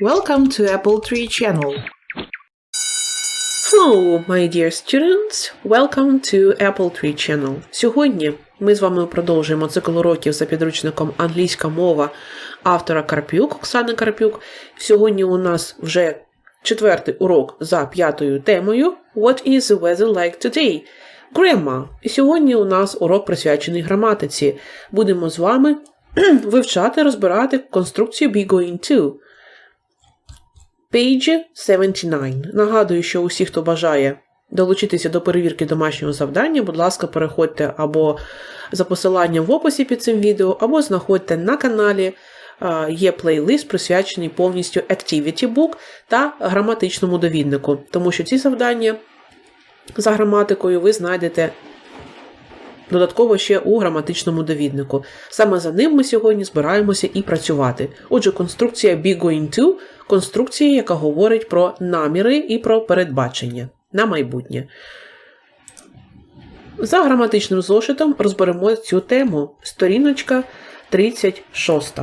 Welcome to Apple Tree Channel. Hello, my dear students. Welcome to Apple Tree Channel. Сьогодні ми з вами продовжуємо цикл уроків за підручником Англійська мова автора Карпюк, Оксани Карпюк. Сьогодні у нас вже четвертий урок за п'ятою темою What is the weather like today? Grammar. І сьогодні у нас урок присвячений граматиці. Будемо з вами вивчати, розбирати конструкцію be going to. Page 79. Нагадую, що усі, хто бажає долучитися до перевірки домашнього завдання, будь ласка, переходьте або за посиланням в описі під цим відео, або знаходьте на каналі. Є плейлист, присвячений повністю Activity Book та граматичному довіднику, тому що ці завдання за граматикою ви знайдете додатково ще у граматичному довіднику. Саме за ним ми сьогодні збираємося і працювати. Отже, конструкція be going to конструкція, яка говорить про наміри і про передбачення на майбутнє. За граматичним зошитом розберемо цю тему. Сторіночка 36.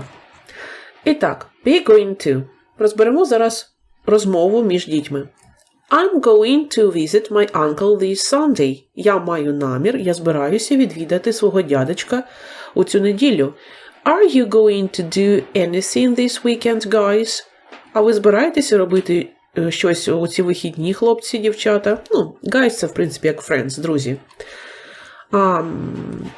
І так, be going to. Розберемо зараз розмову між дітьми. I'm going to visit my uncle this Sunday. Я маю намір, я збираюся відвідати свого дядечка у цю неділю. Are you going to do anything this weekend, guys? А ви збираєтеся робити е, щось у ці вихідні, хлопці, дівчата? Ну, guys це, в принципі, як friends, друзі. Um,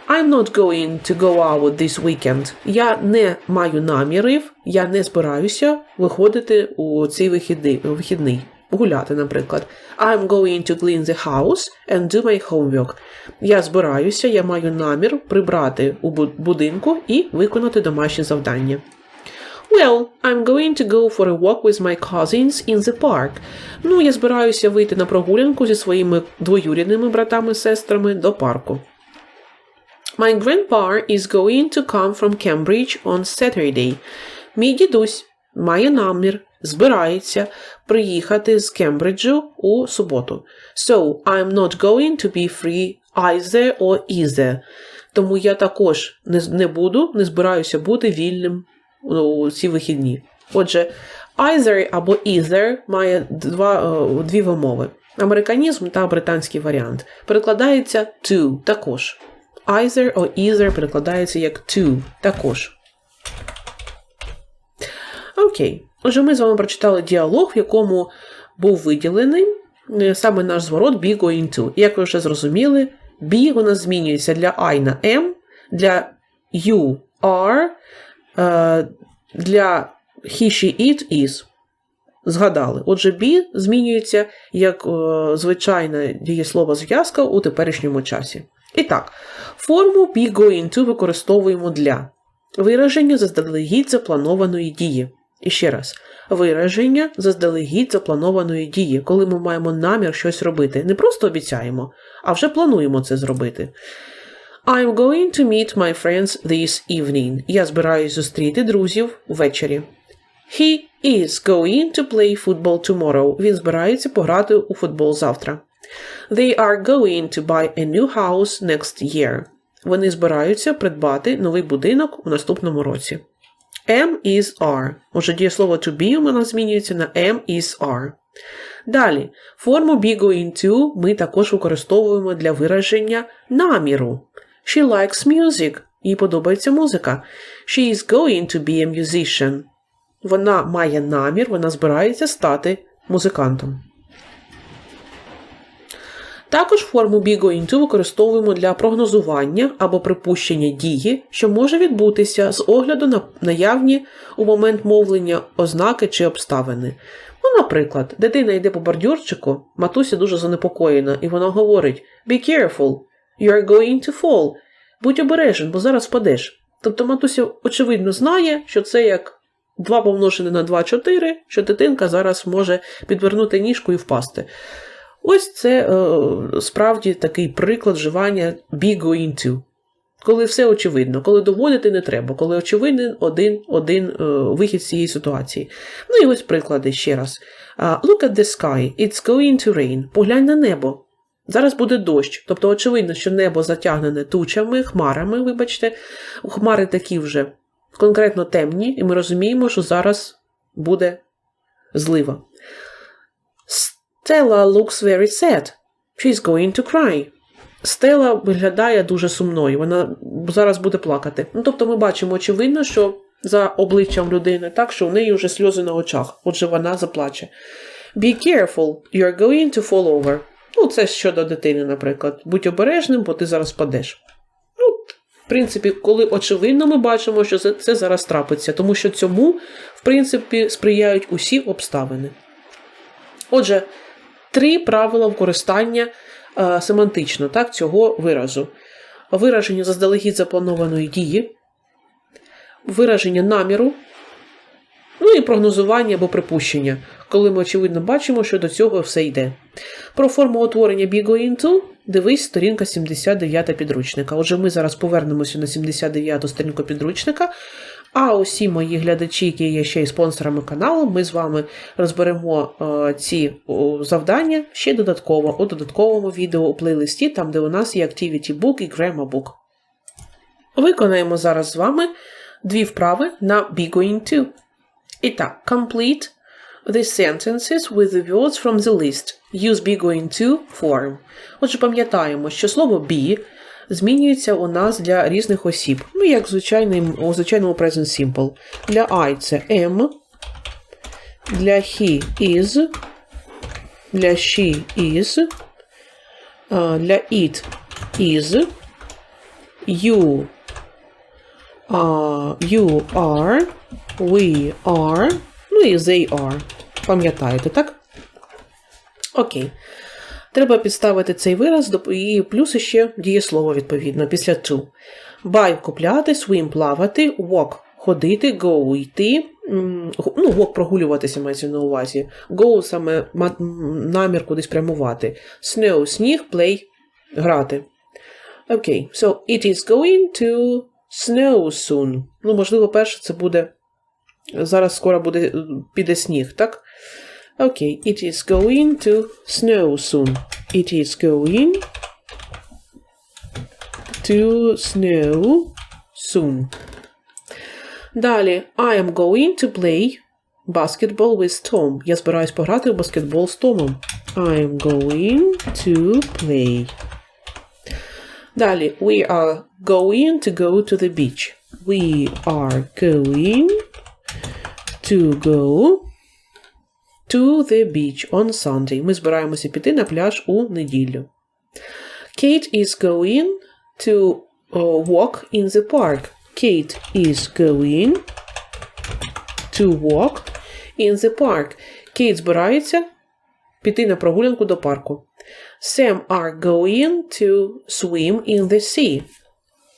I'm not going to go out this weekend. Я не маю намірів, я не збираюся виходити у цей вихідний, вихідний. Гуляти, наприклад. I'm going to clean the house and do my homework. Я збираюся, я маю намір прибрати у будинку і виконати домашнє завдання. Well, I'm going to go for a walk with my cousins in the park. Ну, я збираюся вийти на прогулянку зі своїми двоюрідними братами-сестрами до парку. My grandpa is going to come from Cambridge on Saturday. Мій дідусь має намір, збирається приїхати з Кембриджу у суботу. So, I'm not going to be free either or either. Тому я також не, не буду, не збираюся бути вільним у ці вихідні. Отже, either або either має два, е, дві вимови. Американізм та британський варіант. Перекладається to також. Either or either перекладається як to також. Окей. Отже, ми з вами прочитали діалог, в якому був виділений е, саме наш зворот be going to. Як ви вже зрозуміли, be у нас змінюється для I на M, для you are, для he, she, it, is. Згадали. Отже, be змінюється як е, звичайне дієслово зв'язка у теперішньому часі. І так, форму be going to використовуємо для вираження заздалегідь запланованої дії. І ще раз, вираження заздалегідь запланованої дії, коли ми маємо намір щось робити. Не просто обіцяємо, а вже плануємо це зробити. I'm going to meet my friends this evening. Я збираюсь зустріти друзів ввечері. He is going to play football tomorrow. Він збирається пограти у футбол завтра. They are going to buy a new house next year. Вони збираються придбати новий будинок у наступному році. Am is are. Отже, дієслово to be у нас змінюється на am is are. Далі, форму be going to ми також використовуємо для вираження наміру. She likes music. Їй подобається музика. She is going to be a musician. Вона має намір, вона збирається стати музикантом. Також форму be going to використовуємо для прогнозування або припущення дії, що може відбутися з огляду на наявні у момент мовлення ознаки чи обставини. Ну, наприклад, дитина йде по бордюрчику, матуся дуже занепокоєна, і вона говорить Be careful, you are going to fall. Будь обережен, бо зараз впадеш. Тобто матуся, очевидно, знає, що це як 2 помножене на 2 – 4, що дитинка зараз може підвернути ніжку і впасти. Ось це е, справді такий приклад вживання be going to. Коли все очевидно, коли доводити не треба, коли очевидний один, один е, вихід з цієї ситуації. Ну і ось приклади ще раз. Look at the sky, it's going to rain. Поглянь на небо. Зараз буде дощ. Тобто, очевидно, що небо затягнене тучами, хмарами, вибачте. Хмари такі вже конкретно темні, і ми розуміємо, що зараз буде злива. Stella looks very sad. She's going to cry. Стела виглядає дуже сумною, вона зараз буде плакати. Ну, тобто ми бачимо очевидно, що за обличчям людини так, що у неї вже сльози на очах, отже, вона заплаче. Be careful, you're going to fall over. Ну, це щодо дитини, наприклад. Будь обережним, бо ти зараз падеш. Ну, в принципі, коли очевидно, ми бачимо, що це, зараз трапиться, тому що цьому, в принципі, сприяють усі обставини. Отже, три правила використання е, семантично так, цього виразу: вираження заздалегідь запланованої дії, вираження наміру, ну і прогнозування або припущення, коли ми очевидно бачимо, що до цього все йде. Про форму утворення be going дивись сторінка 79 підручника. Отже, ми зараз повернемося на 79 сторінку підручника. А усі мої глядачі, які є ще й спонсорами каналу, ми з вами розберемо е, ці завдання ще додатково у додатковому відео у плейлисті, там де у нас є Activity Book і Grammar Book. Виконаємо зараз з вами дві вправи на be going to. І так, complete the sentences with the words from the list. Use be going to form. Отже, пам'ятаємо, що слово be змінюється у нас для різних осіб. Ну, як у звичайному present simple. Для I це am, для he is, для she is, для it is, you, а, you are, we are, ну і they are. Пам'ятаєте, так? Окей. Треба підставити цей вираз і плюс ще дієслово, відповідно, після to. Buy – купляти, swim – плавати, walk – ходити, go – йти, ну, walk – прогулюватися мається на увазі. Go – саме намір кудись прямувати. Snow – сніг, play – грати. Окей, so it is going to snow soon. Ну, можливо, перше це буде. Зараз скоро буде е, піде сніг, так? Okay, it is going to snow soon. It is going to snow soon. Далі, I am going to play basketball with Tom. Я збираюсь пограти в баскетбол з Томом. I am going to play. Далі, we are going to go to the beach. We are going to go to the beach on Sunday. Ми збираємося піти на пляж у неділю. Kate is going to uh, walk in the park. Kate is going to walk in the park. Кейт збирається піти на прогулянку до парку. Sam are going to swim in the sea.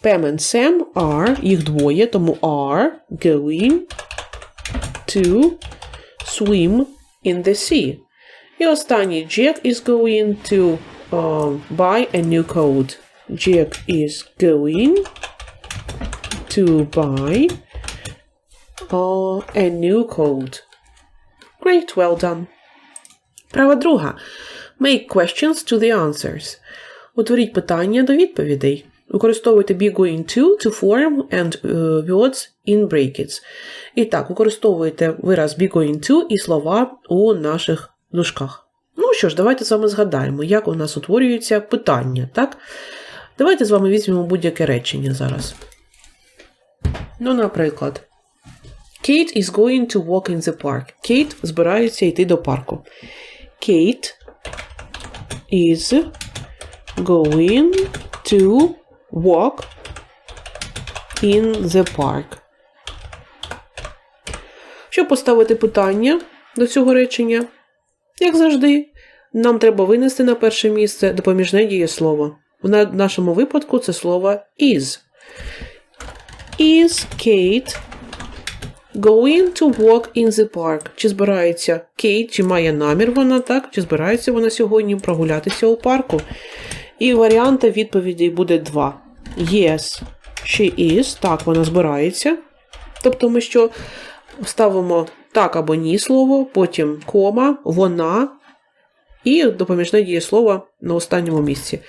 Pam and Sam are, їх двоє, тому are going to swim in the sea. І останній Jack is going to um, buy a new coat. Jack is going to buy uh, a new coat. Great, well done. Права друга. Make questions to the answers. Утворіть питання до відповідей. Використовуйте be going to to form and uh, words in brackets. І так, використовуйте вираз be going to і слова у наших дужках. Ну що ж, давайте з вами згадаємо, як у нас утворюються питання, так? Давайте з вами візьмемо будь-яке речення зараз. Ну, наприклад, Kate is going to walk in the park. Кейт збирається йти до парку. Kate is going to walk in the park. Щоб поставити питання до цього речення, як завжди, нам треба винести на перше місце допоміжне дієслово. В нашому випадку це слово is. Is Kate going to walk in the park? Чи збирається Кейт, чи має намір вона так, чи збирається вона сьогодні прогулятися у парку? І варіанти відповідей буде два. Yes, she is. Так, вона збирається. Тобто ми що ставимо так або ні слово, потім кома, вона і допоміжне дієслово на останньому місці.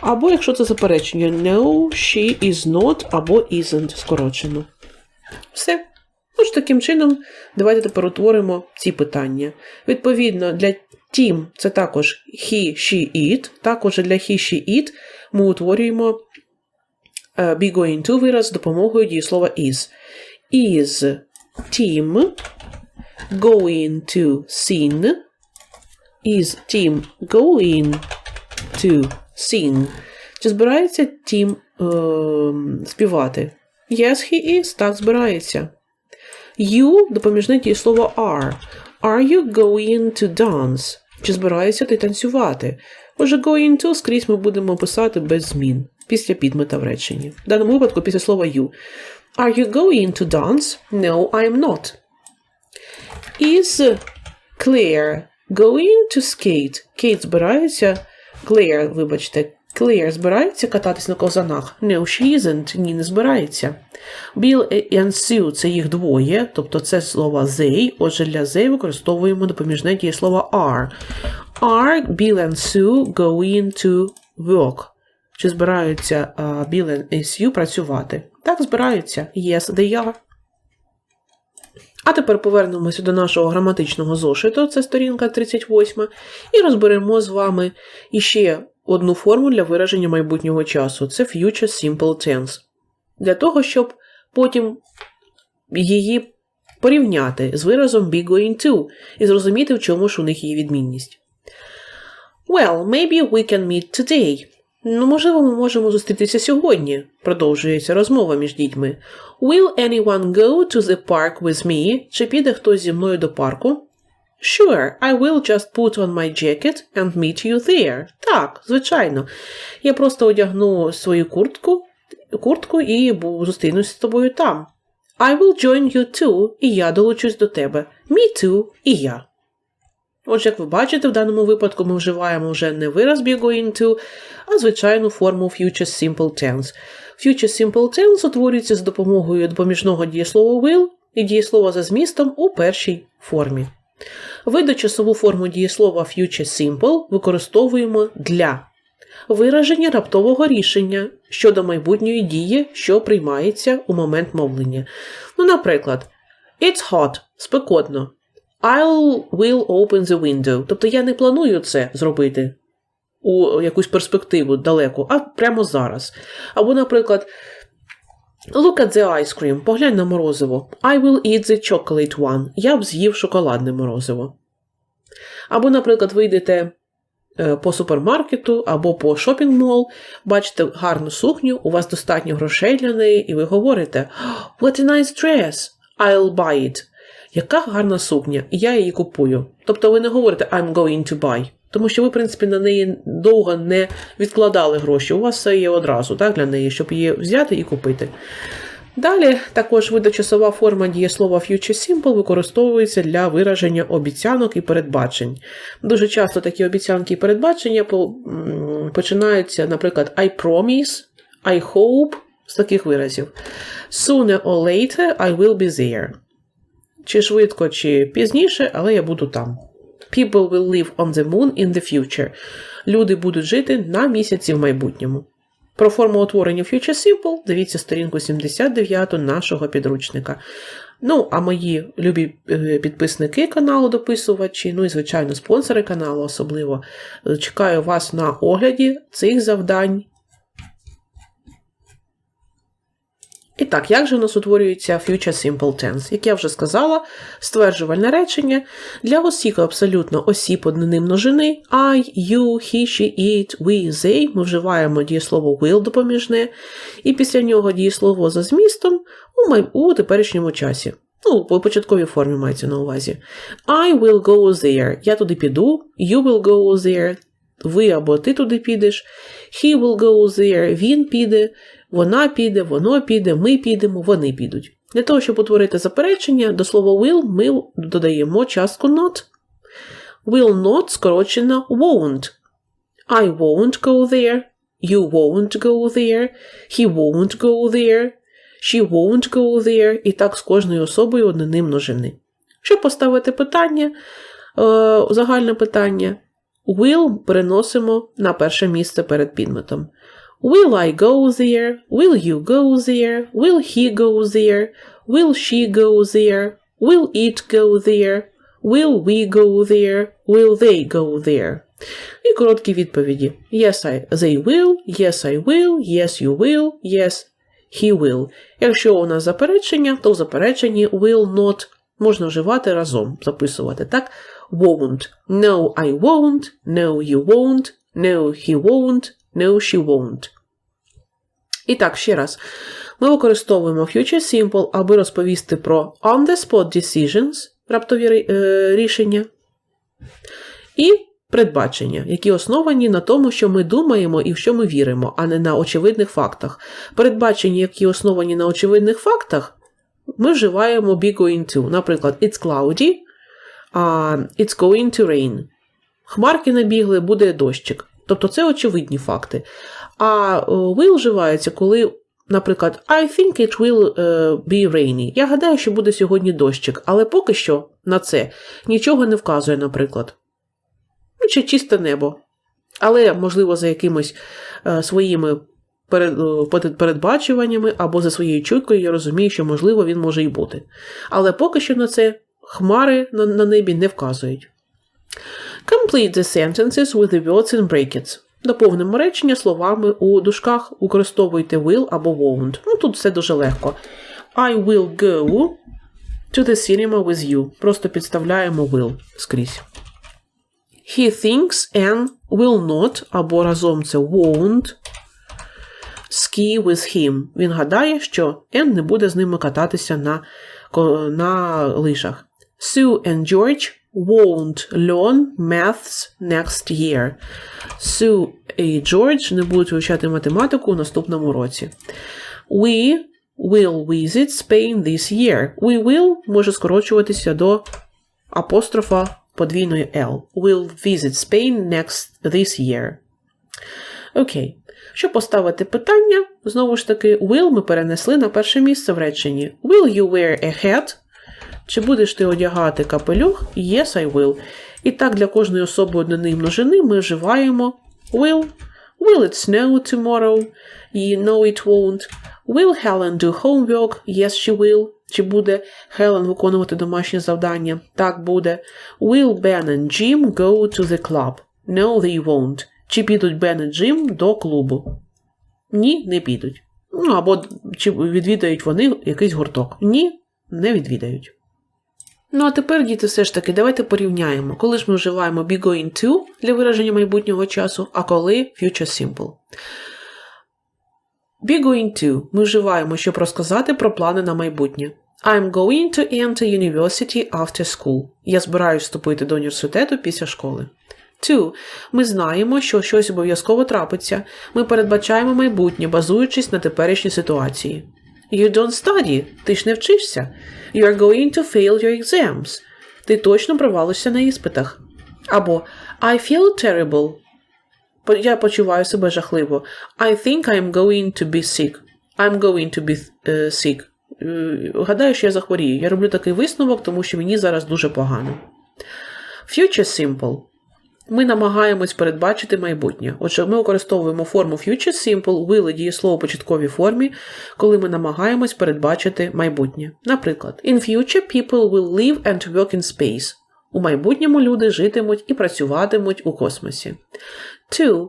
Або якщо це заперечення, no, she is not або isn't скорочено. Все. Тож таким чином, давайте тепер утворимо ці питання. Відповідно, для team це також he, she, it. Також для he, she, it ми утворюємо е, be going to вираз з допомогою дієслова is. Is team going to sing? Is team going to sing? Чи збирається Тім е, співати? Yes, he is. Так, збирається. You допоміжне дієслово are. Are you going to dance? Чи збираєшся ти танцювати? Отже, going to скрізь ми будемо писати без змін після підмета в реченні. В даному випадку після слова you. Are you going to dance? No, I am not. Is Claire going to skate? Кейт збирається. Claire, вибачте, Claire збирається кататись на ковзанах? No, she isn't. Ні, не збирається. Bill і Sue – це їх двоє, тобто це слово they. Отже, для they використовуємо допоміжне дієслово are. Are Bill and Sue going to work? Чи збираються uh, Bill і Sue працювати? Так, збираються. Yes, they are. А тепер повернемося до нашого граматичного зошиту, це сторінка 38, і розберемо з вами іще одну форму для вираження майбутнього часу це Future Simple Tense. Для того, щоб потім її порівняти з виразом be going to і зрозуміти, в чому ж у них є відмінність. Well, maybe we can meet today. Ну, можливо, ми можемо зустрітися сьогодні, продовжується розмова між дітьми. Will anyone go to the park with me? Чи піде хтось зі мною до парку? Sure, I will just put on my jacket and meet you there. Так, звичайно. Я просто одягну свою куртку, куртку і зустрінусь з тобою там. I will join you too, і я долучусь до тебе. Me too, і я. Отже, як ви бачите, в даному випадку ми вживаємо вже не вираз be going to, а звичайну форму Future Simple Tense. Future Simple Tense утворюється з допомогою допоміжного дієслова will і дієслова за змістом у першій формі. Видочасову форму дієслова Future Simple використовуємо для вираження раптового рішення щодо майбутньої дії, що приймається у момент мовлення. Ну, наприклад, It's hot спекотно. I'll will open the window. Тобто я не планую це зробити у якусь перспективу далеку, а прямо зараз. Або, наприклад, Look at the ice cream. Поглянь на морозиво. I will eat the chocolate one. Я б з'їв шоколадне морозиво. Або, наприклад, ви йдете е, по супермаркету або по шопінг-мол, бачите гарну сукню, у вас достатньо грошей для неї, і ви говорите What a nice dress! I'll buy it. Яка гарна сукня, і я її купую. Тобто ви не говорите I'm going to buy, тому що ви, в принципі, на неї довго не відкладали гроші. У вас все є одразу так, для неї, щоб її взяти і купити. Далі також видочасова форма дієслова Future Simple використовується для вираження обіцянок і передбачень. Дуже часто такі обіцянки і передбачення починаються, наприклад, I promise, I hope з таких виразів. Sooner or later I will be there. Чи швидко, чи пізніше, але я буду там. People will live on the moon in the future. Люди будуть жити на місяці в майбутньому. Про форму утворення Future Simple дивіться сторінку 79 нашого підручника. Ну, а мої любі е, підписники каналу, дописувачі, ну і, звичайно, спонсори каналу особливо. е, Чекаю вас на огляді цих завдань. І так, як же у нас утворюється Future Simple Tense? Як я вже сказала, стверджувальне речення для осіб абсолютно осіб однини множини I, you, he, she, it, we, they ми вживаємо дієслово will допоміжне, і після нього дієслово за змістом у, май... у теперішньому часі. Ну, по початковій формі мається на увазі. I will go there. Я туди піду. You will go there. Ви або ти туди підеш. He will go there. Він піде. Вона піде, воно піде, ми підемо, вони підуть. Для того, щоб утворити заперечення, до слова will ми додаємо частку not. Will not скорочено won't. I won't go there. You won't go there. He won't go there. She won't go there. І так з кожною особою однини множини. Щоб поставити питання, е, загальне питання, will переносимо на перше місце перед підметом. Will I go there? Will you go there? Will he go there? Will she go there? Will it go there? Will we go there? Will they go there? І короткі відповіді. Yes, I, they will, yes, I will, yes, you will, yes, he will. Якщо у нас заперечення, то в запереченні will not можна вживати разом, записувати, так? Won't. No, I won't, no, you won't, no, he won't, no, she won't. І так, ще раз. Ми використовуємо Future Simple, аби розповісти про on-the-spot decisions, раптові е, рішення, і передбачення, які основані на тому, що ми думаємо і в що ми віримо, а не на очевидних фактах. Передбачення, які основані на очевидних фактах, ми вживаємо be going to. Наприклад, it's cloudy, а it's going to rain. Хмарки набігли, буде дощик. Тобто це очевидні факти. А е, will вживається, коли, наприклад, I think it will е, be rainy. Я гадаю, що буде сьогодні дощик, але поки що на це нічого не вказує, наприклад. Ну, чи чисте небо. Але, можливо, за якимось е, своїми перед, е, перед- передбачуваннями або за своєю чуткою я розумію, що, можливо, він може і бути. Але поки що на це хмари на небі не вказують. Complete the sentences with the words in brackets. Доповнимо речення словами у дужках використовуйте will або won't. Ну, тут все дуже легко. I will go to the cinema with you. Просто підставляємо will скрізь. He thinks Anne will not, або разом це won't, ski with him. Він гадає, що Енн не буде з ними кататися на, на лижах. Sue and George won't learn maths next year. Sue і George не будуть вивчати математику у наступному році. We will visit Spain this year. We will може скорочуватися до апострофа подвійної L. Will visit Spain next this year. Окей. Щоб поставити питання, знову ж таки, will ми перенесли на перше місце в реченні. Will you wear a hat? Чи будеш ти одягати капелюх? Yes, I will. І так для кожної особи однини і множини ми вживаємо will. Will it snow tomorrow? No, it won't. Will Helen do homework? Yes, she will. Чи буде Хелен виконувати домашнє завдання? Так буде. Will Ben and Jim go to the club? No, they won't. Чи підуть Бен і Джим до клубу? Ні, не підуть. Ну, або чи відвідають вони якийсь гурток? Ні, не відвідають. Ну, а тепер, діти, все ж таки, давайте порівняємо, коли ж ми вживаємо be going to для вираження майбутнього часу, а коли future simple. Be going to ми вживаємо, щоб розказати про плани на майбутнє. I'm going to enter university after school. Я збираюсь вступити до університету після школи. To. Ми знаємо, що щось обов'язково трапиться. Ми передбачаємо майбутнє, базуючись на теперішній ситуації. You don't study. Ти ж не вчишся. You are going to fail your exams. Ти точно провалишся на іспитах. Або I feel terrible. Я почуваю себе жахливо. I think I'm going to be sick. I'm going to be е, sick. Е, Гадаю, що я захворію. Я роблю такий висновок, тому що мені зараз дуже погано. Future simple. Ми намагаємось передбачити майбутнє. Отже, ми використовуємо форму future simple вигляді дієслова у початковій формі, коли ми намагаємось передбачити майбутнє. Наприклад, in future people will live and work in space. У майбутньому люди житимуть і працюватимуть у космосі. To.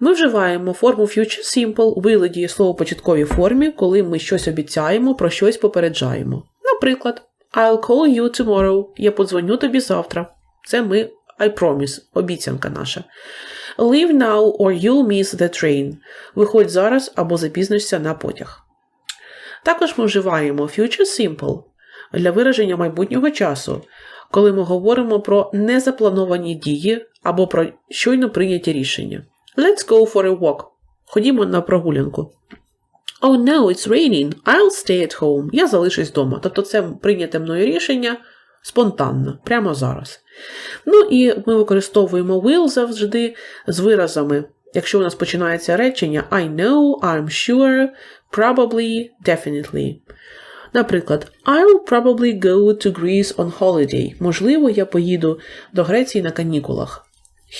Ми вживаємо форму future simple вигляді дієслова у початковій формі, коли ми щось обіцяємо, про щось попереджаємо. Наприклад, I'll call you tomorrow. Я подзвоню тобі завтра. Це ми I promise, обіцянка наша. Leave now or you'll miss the train. Виходь зараз або запізнишся на потяг. Також ми вживаємо future simple для вираження майбутнього часу, коли ми говоримо про незаплановані дії або про щойно прийняті рішення. Let's go for a walk. Ходімо на прогулянку. Oh no, it's raining. I'll stay at home. Я залишусь вдома. Тобто це прийняте мною рішення спонтанно, прямо зараз. Ну і ми використовуємо will завжди з виразами. Якщо у нас починається речення I know, I'm sure, probably, definitely. Наприклад, I'll probably go to Greece on holiday. Можливо, я поїду до Греції на канікулах.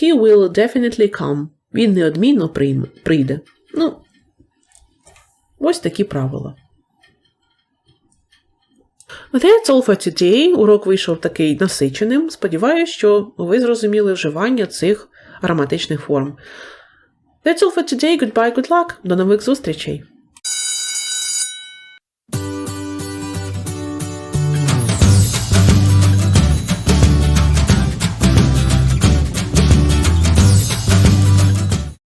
He will definitely come. Він неодмінно прийде. Ну, ось такі правила. That's all for today. Урок вийшов такий насиченим. Сподіваюсь, що ви зрозуміли вживання цих ароматичних форм. That's all for today. Goodbye, good luck. До нових зустрічей!